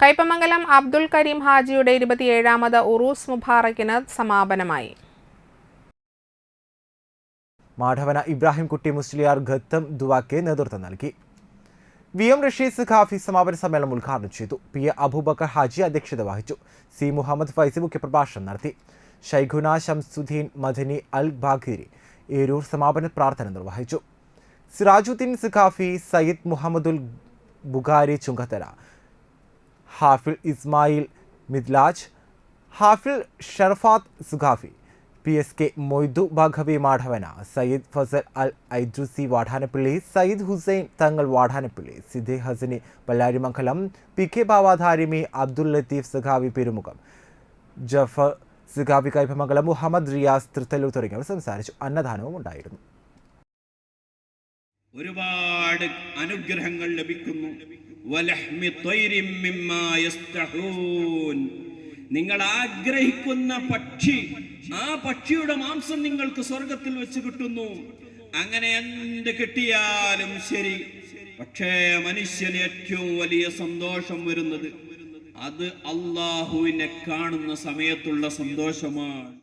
കയ്പമംഗലം അബ്ദുൽ കരീം ഹാജിയുടെ ഇരുപത്തിയേഴാമത് ഉറൂസ് മുബാറക്കിന് സമാപനമായി. മാധവന ഇബ്രാഹിം കുട്ടി മുസ്ലിയാർ ഖത്തം ദുവാക്ക് നേതൃത്വം നൽകി. വി എം റഷീദ് ഖാഫി സമാപന സമ്മേളനം ഉദ്ഘാടനം ചെയ്തു. പി എ അബൂബക്കർ ഹാജി അധ്യക്ഷത വഹിച്ചു. സി മുഹമ്മദ് ഫൈസി മുഖ്യപ്രഭാഷണം നടത്തി. ഷൈഖുന ഷംസുദ്ദീൻ മദനി അൽ ബാഖിരി ഏരൂർ സമാപന പ്രാർത്ഥന നിർവഹിച്ചു. Sirajuddin സിഖാഫി Sayyid മുഹമ്മദുൽ Bukhari Chunkathara Hafil Ismail Midlaj Hafil Sharfath Sukhafi P S K Moidu Baghavi മാധവന Sayyid Fasal അൽ ഐജുസി വാഠാനപ്പിള്ളി സയ്യിദ് ഹുസൈൻ തങ്ങൾ വാഠാനപ്പിള്ളി സിദ്ധി ഹസനി പല്ലാരിമംഗലം പി കെ ബാവാധാരിമി അബ്ദുൽ ലത്തീഫ് സുഖാവി പെരുമുഖം ജഫർ സുഖാവി കൈപ്പമംഗലം മുഹമ്മദ് റിയാസ് തൃത്തല്ലൂർ തുടങ്ങിയവർ സംസാരിച്ചു. അന്നദാനവും ഉണ്ടായിരുന്നു. ഒരുപാട് അനുഗ്രഹങ്ങൾ ലഭിക്കുന്നു. നിങ്ങൾ ആഗ്രഹിക്കുന്ന പക്ഷി ആ പക്ഷിയുടെ മാംസം നിങ്ങൾക്ക് സ്വർഗത്തിൽ വെച്ച് കിട്ടുന്നു. അങ്ങനെ എന്ത് കിട്ടിയാലും ശരി. പക്ഷേ മനുഷ്യന് ഏറ്റവും വലിയ സന്തോഷം വരുന്നത് അത് അള്ളാഹുവിനെ കാണുന്ന സമയത്തുള്ള സന്തോഷമാണ്.